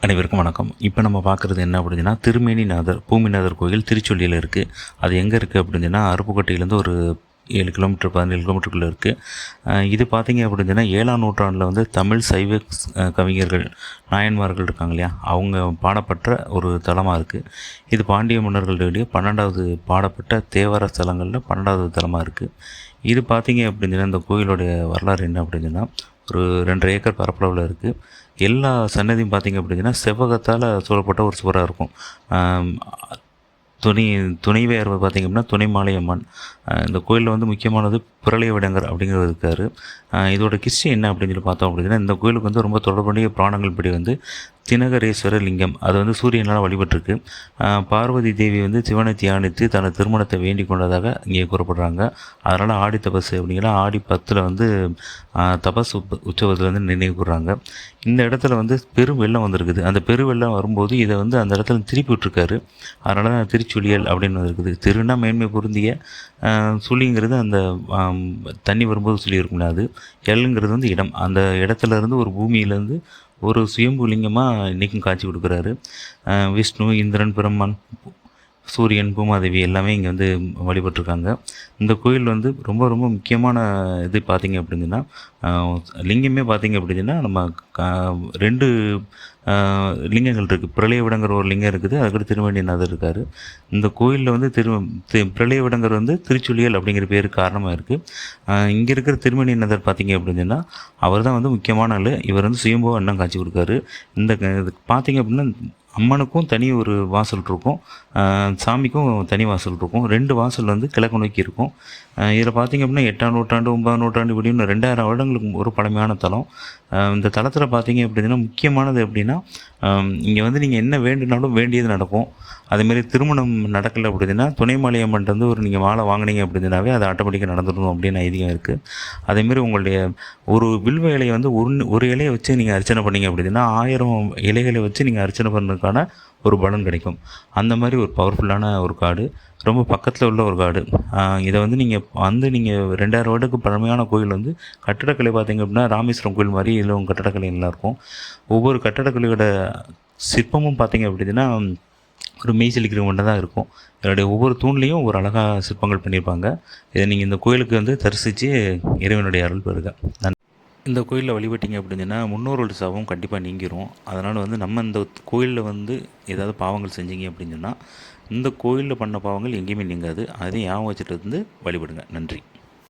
அனைவருக்கும் வணக்கம். இப்போ நம்ம பார்க்குறது என்ன அப்படின்னா திருமேனிநாதர் பூமிநாதர் கோயில் திருச்சொல்லியில் இருக்குது அது எங்கே இருக்குது அப்படின்னா அருப்புக்கோட்டையிலேருந்து ஒரு ஏழு கிலோமீட்டர் பதினேழு கிலோமீட்டருக்குள்ளே இருக்குது இது பார்த்தீங்க அப்படின்னா ஏழாம் நூற்றாண்டில் வந்து தமிழ் சைவ கவிஞர்கள் நாயன்மார்கள் இருக்காங்க இல்லையா? அவங்க பாடப்பட்ட ஒரு தலமாக இருக்குது இது பாண்டிய மன்னர்களுடைய பன்னெண்டாவது பாடப்பட்ட தேவார ஸ்தலங்களில் பன்னெண்டாவது தலமாக இருக்குது இது பார்த்தீங்க அப்படின்னா இந்த கோயிலுடைய வரலாறு என்ன அப்படின்னா ஒரு ரெண்டரை ஏக்கர் பரப்பளவில் இருக்குது எல்லா சன்னதியும் பார்த்திங்க அப்படின்னா செவ்வகத்தால் சூழப்பட்ட ஒரு சுவராக இருக்கும். துணி துணை துணைவேர் பார்த்திங்க அப்படின்னா துணை மாலையம்மன் இந்த கோயிலில் வந்து முக்கியமானது புரளைய விடங்கர் அப்படிங்கிறது இருக்கார். இதோட கிஸ்டி என்ன அப்படின்னு சொல்லி பார்த்தோம் அப்படின்னா இந்த கோயிலுக்கு வந்து ரொம்ப தொடர்புடைய புராணங்கள் படி வந்து தினகரேஸ்வர லிங்கம் அது வந்து சூரியனால் வழிபட்டிருக்கு. பார்வதி தேவி வந்து சிவனை தியானித்து தனது திருமணத்தை வேண்டிக் கொண்டதாக இங்கே கூறப்படுறாங்க. அதனால் ஆடி தபஸ் அப்படிங்கிற ஆடி பத்தில் வந்து தபஸ் உற்சவத்தில் வந்து நினைவு கூறுறாங்க இந்த இடத்துல வந்து பெரும் வெள்ளம் வந்திருக்குது. அந்த பெரு வெள்ளம் வரும்போது இதை வந்து அந்த இடத்துல திருப்பி விட்டுருக்காரு. அதனால தான் திருச்சுழியல் அப்படின்னு இருக்குது. திருனா மேன்மை பொருந்திய சுழிங்கிறது அந்த தண்ணி வரும்போது சொல்லியிருக்கோம்ல அது எல்லுங்கிறது வந்து இடம். அந்த இடத்துல இருந்து ஒரு பூமியிலேருந்து ஒரு சுயம்பு லிங்கமாக இன்றைக்கும் காட்சி கொடுக்குறாரு. விஷ்ணு இந்திரன் பிரம்மன் சூரியன் பூமாதேவி எல்லாமே இங்கே வந்து வழிபட்டிருக்காங்க. இந்த கோயில் வந்து ரொம்ப ரொம்ப முக்கியமான இது பார்த்திங்க அப்படின்னா லிங்கமே பார்த்திங்க அப்படின்னா நம்ம ரெண்டு லிங்கங்கள் இருக்குது பிரளயவிடங்கர் ஒரு லிங்கம் இருக்குது அதுக்கடுத்து திருவேண்டிநாதர் இருக்கார். இந்த கோயிலில் வந்து திரு தி பிரளயவிடங்கர் வந்து திருச்சுழியல் அப்படிங்கிற பேருக்கு காரணமாக இருக்குது இங்கே இருக்கிற திருமணிநாதர் பார்த்திங்க அப்படின்னா அவர் தான் வந்து முக்கியமான ஆள். இவர் வந்து சுயம்போ அண்ணன் காட்சி கொடுக்காரு. இந்த க- இது அப்படின்னா அம்மனுக்கும் தனி ஒரு வாசல் இருக்கும். சாமிக்கும் தனி வாசல் இருக்கும். ரெண்டு வாசல் வந்து கிழக்கு நோக்கி இருக்கும். இதில் பார்த்தீங்க அப்படின்னா எட்டாம் நூற்றாண்டு ஒன்பதாம் நூற்றாண்டு இப்படின்னு ரெண்டாயிரம் வருடங்களுக்கு ஒரு பழமையான தலம். இந்த தலத்தில் பார்த்தீங்க அப்படின்னா முக்கியமானது எப்படின்னா இங்கே வந்து நீங்கள் என்ன வேண்டுனாலும் வேண்டியது நடக்கும். அதேமாரி திருமணம் நடக்கலை அப்படின்னா துணைமாலையம்மன்ட்டு வந்து ஒரு நீங்கள் மாலை வாங்கினீங்க அப்படின்னாவே அது ஆட்டோமேட்டிக்காக நடந்துடும் அப்படின்னு ஐதியம் இருக்குது அதேமாரி உங்களுடைய ஒரு வில்வ இலையை வந்து ஒரு ஒரு இலையை வச்சு நீங்கள் அர்ச்சனை பண்ணீங்க அப்படின்னா ஆயிரம் இலைகளை வச்சு நீங்கள் அர்ச்சனை பண்ண பண்ணுறதுக்கான ஒரு பலன் கிடைக்கும். அந்த மாதிரி ஒரு பவர்ஃபுல்லான ஒரு காடு ரொம்ப பக்கத்தில் உள்ள ஒரு காடு. இதை வந்து நீங்கள் வந்து நீங்கள் ரெண்டாயிரம் வருடத்துக்கு பழமையான கோயில் வந்து கட்டடக்கலை பார்த்தீங்க அப்படின்னா ராமேஸ்வரம் கோயில் மாதிரி இதில் கட்டடக்கலை நல்லா இருக்கும். ஒவ்வொரு கட்டடக்கலையோட சிற்பமும் பார்த்தீங்க அப்படின்னா ஒரு மெய் செலுக்கிற ஒன்று தான் இருக்கும். இதனுடைய ஒவ்வொரு தூண்லேயும் ஒரு அழகாக சிற்பங்கள் பண்ணியிருப்பாங்க. இதை நீங்கள் இந்த கோயிலுக்கு வந்து தரிசித்து இறைவனுடைய அருள் பெறுக. இந்த கோயிலில் வழிபட்டீங்க அப்படின்னா முன்னோரோட சாபம் கண்டிப்பாக நீங்கிரும். அதனால் வந்து நம்ம இந்த கோயிலில் வந்து ஏதாவது பாவங்கள் செஞ்சீங்க அப்படின்னு சொன்னால் இந்த கோயிலில் பண்ண பாவங்கள் எங்கேயுமே நீங்காது. அதையும் ஞாபகம் வச்சுட்டு வந்து வழிபடுங்க. நன்றி.